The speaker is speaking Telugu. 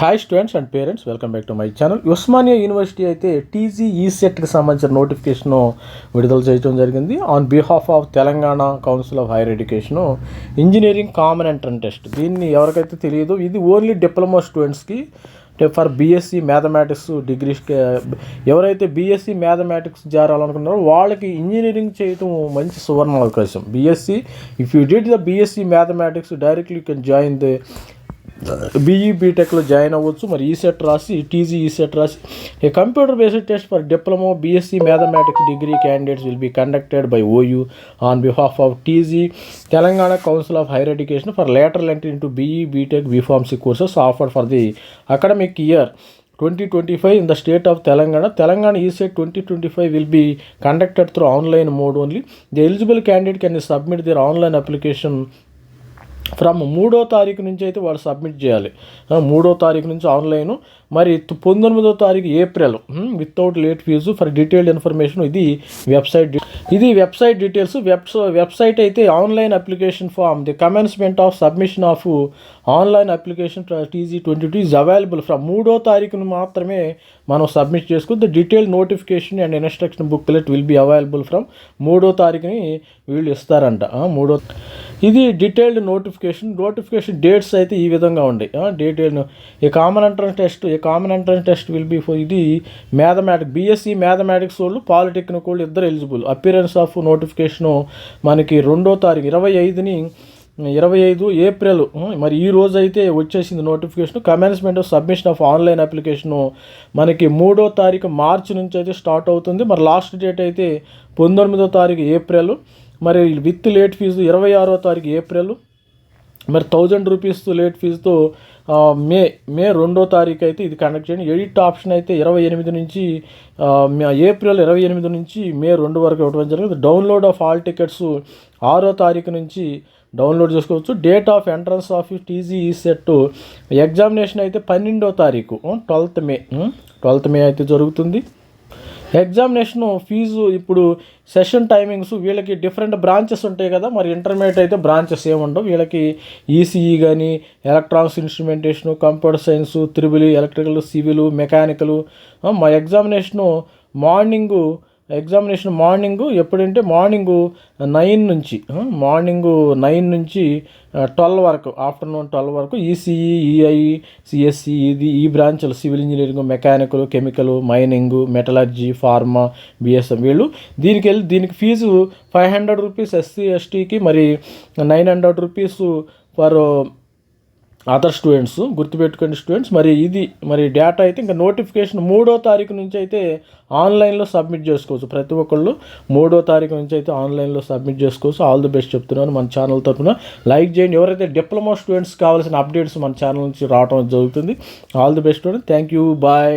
Hi students and parents welcome back to my channel Osmania university అయితే టీజీ ఈ సెట్కి సంబంధించిన నోటిఫికేషన్ విడుదల చేయడం జరిగింది. On behalf of Telangana council of higher education engineering common entrance test దీన్ని ఎవరికైతే తెలియదు ఇది ఓన్లీ డిప్లొమా స్టూడెంట్స్కి ఫర్ బీఎస్సీ మ్యాథమెటిక్స్ డిగ్రీ ఎవరైతే బీఎస్సీ మ్యాథమెటిక్స్ చేరాలనుకున్నారో వాళ్ళకి ఇంజనీరింగ్ చేయటం మంచి సువర్ణ అవకాశం. BSc if you did the BSc mathematics directly you can join the BE బీటెక్లో జాయిన్ అవ్వచ్చు. మరి ఈసెట్ రాసి టీజీ ఈసెట్ రాసి. A computer based test for diploma BSc mathematics degree candidates will be conducted by OU on behalf of TG Telangana council of higher education for later entry into BE BTech B pharmacy courses offered for the academic year twenty twenty five in the state of Telangana Telangana ECET twenty twenty five will be conducted through online mode only the eligible candidate can submit their online application from మూడో తారీఖు నుంచి అయితే వాళ్ళు సబ్మిట్ చేయాలి. మూడో తారీఖు నుంచి ఆన్లైన్. మరి పంతొమ్మిదో తారీఖు April. Without late fee for detailed information ఇది వెబ్సైట్ ఇది వెబ్సైట్ డీటెయిల్స్ వెబ్స్ వెబ్సైట్ అయితే online application form. The commencement of submission of online application TG twenty two is available from మూడో తారీఖును మాత్రమే మనం సబ్మిట్ చేసుకుని detail notification and instruction booklet will be available from మూడో తారీఖుని వీళ్ళు ఇస్తారంట. మూడో ఇది detailed notification notification notification dates అయితే ఈ విధంగా ఉన్నాయి date a common entrance test a common entrance test will be for ఇది మ్యాథమెటిక్స్ బీఎస్సీ మ్యాథమెటిక్స్ వాళ్ళు పాలిటెక్నిక్ వాళ్ళు ఇద్దరు ఎలిజిబుల్ అపీరెన్స్ ఆఫ్ నోటిఫికేషను మనకి రెండో తారీఖు ఇరవై ఐదుని ఇరవై ఐదు ఏప్రిల్ మరి ఈ రోజు అయితే వచ్చేసింది notification commencement of submission of online application మనకి మూడో తారీఖు మార్చి నుంచి అయితే స్టార్ట్ అవుతుంది. మరి లాస్ట్ డేట్ అయితే పంతొమ్మిదో తారీఖు ఏప్రిల్. మరి విత్ లేట్ ఫీజు ఇరవై ఆరో తారీఖు ఏప్రిల్. మరి థౌజండ్ రూపీస్ లేట్ ఫీజుతో మే మే రెండో తారీఖు అయితే ఇది కండక్ట్ చేయండి. ఎడిట్ ఆప్షన్ అయితే ఇరవై ఎనిమిది నుంచి మే- ఏప్రిల్ ఇరవై ఎనిమిది నుంచి మే రెండు వరకు ఇవ్వడం జరిగింది. డౌన్లోడ్ ఆఫ్ ఆల్ టికెట్స్ ఆరో తారీఖు నుంచి డౌన్లోడ్ చేసుకోవచ్చు. Date of entrance of TG ECET examination అయితే పన్నెండో తారీఖు ట్వెల్త్ మే ట్వెల్త్ మే అయితే జరుగుతుంది. ఎగ్జామినేషన్ ఫీజు ఇప్పుడు సెషన్ టైమింగ్స్ వీళ్ళకి డిఫరెంట్ బ్రాంచెస్ ఉంటాయి కదా మరి ఇంటర్మీడియట్ అయితే బ్రాంచెస్ ఏముండవు వీళ్ళకి ఈసీఈ కానీ electronics instrumentation computer science triple electrical civil mechanical మా ఎగ్జామినేషను మార్నింగు ఎగ్జామినేషన్ మార్నింగు ఎప్పుడంటే మార్నింగు నైన్ నుంచి మార్నింగు నైన్ నుంచి ట్వెల్వ్ వరకు ఆఫ్టర్నూన్ ట్వెల్వ్ వరకు ఈసీఈ ఈఐ సిఎస్సి ఇది ఈ బ్రాంచ్లు civil engineering mechanical chemical mining metallurgy pharma BSM వీళ్ళు దీనికి వెళ్ళి దీనికి fee five hundred rupees SC ఎస్టీకి మరి nine hundred rupees for other students గుర్తుపెట్టుకోండి స్టూడెంట్స్ మరి ఇది మరి డేటా అయితే ఇంకా నోటిఫికేషన్ మూడో తారీఖు నుంచి అయితే ఆన్లైన్లో సబ్మిట్ చేసుకోవచ్చు. ప్రతి ఒక్కళ్ళు మూడో తారీఖు నుంచి అయితే ఆన్లైన్లో సబ్మిట్ చేసుకోవచ్చు. ఆల్ ది బెస్ట్ చెప్తున్నాను మన ఛానల్ తరఫున లైక్ చేయండి. ఎవరైతే డిప్లొమా స్టూడెంట్స్ కావాల్సిన అప్డేట్స్ మన ఛానల్ నుంచి రావడం జరుగుతుంది. All the best student thank you bye